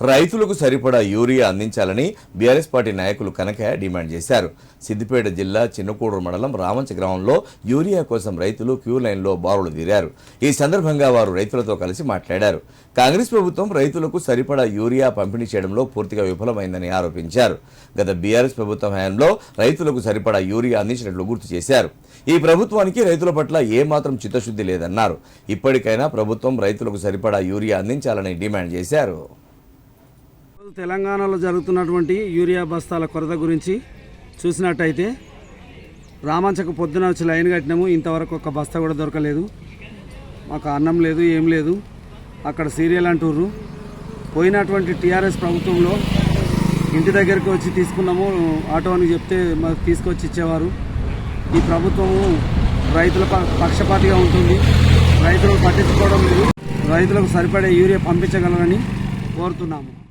రైతులకు సరిపడా యూరియా అందించాలని బీఆర్ఎస్ పార్టీ నాయకులు కనకయ్య డిమాండ్ చేశారు. సిద్దిపేట జిల్లా చిన్నకూడూరు మండలం రామంచ గ్రామంలో యూరియా కోసం రైతులు క్యూ లైన్లో బారులు తీరారు. ఈ సందర్భంగా వారు రైతులతో కలిసి మాట్లాడారు. కాంగ్రెస్ ప్రభుత్వం రైతులకు సరిపడా యూరియా పంపిణీ చేయడంలో పూర్తిగా విఫలమైందని ఆరోపించారు. గత బీఆర్ఎస్ ప్రభుత్వం హయాంలో రైతులకు సరిపడా యూరియా అందించినట్లు గుర్తు చేశారు. ఈ ప్రభుత్వానికి రైతుల పట్ల ఏమాత్రం చిత్తశుద్ధి లేదన్నారు. ఇప్పటికైనా ప్రభుత్వం రైతులకు సరిపడా యూరియా అందించాలని డిమాండ్ చేశారు. ఈరోజు తెలంగాణలో జరుగుతున్నటువంటి యూరియా బస్తాల కొరత గురించి చూసినట్టయితే రామంచకు పొద్దున వచ్చి లైన్ కట్టినాము. ఇంతవరకు ఒక బస్తా కూడా దొరకలేదు. మాకు అన్నం లేదు ఏం లేదు. అక్కడ సీరియల్ అంటుర్రు. పోయినటువంటి టీఆర్ఎస్ ప్రభుత్వంలో ఇంటి దగ్గరికి వచ్చి తీసుకున్నాము. ఆటో అని చెప్తే మాకు తీసుకొచ్చి ఇచ్చేవారు. ఈ ప్రభుత్వము రైతుల ప- పక్షపాతిగా ఉంటుంది. రైతులకు పట్టించుకోవడం లేదు. రైతులకు సరిపడే యూరియా పంపించగలరని కోరుతున్నాము.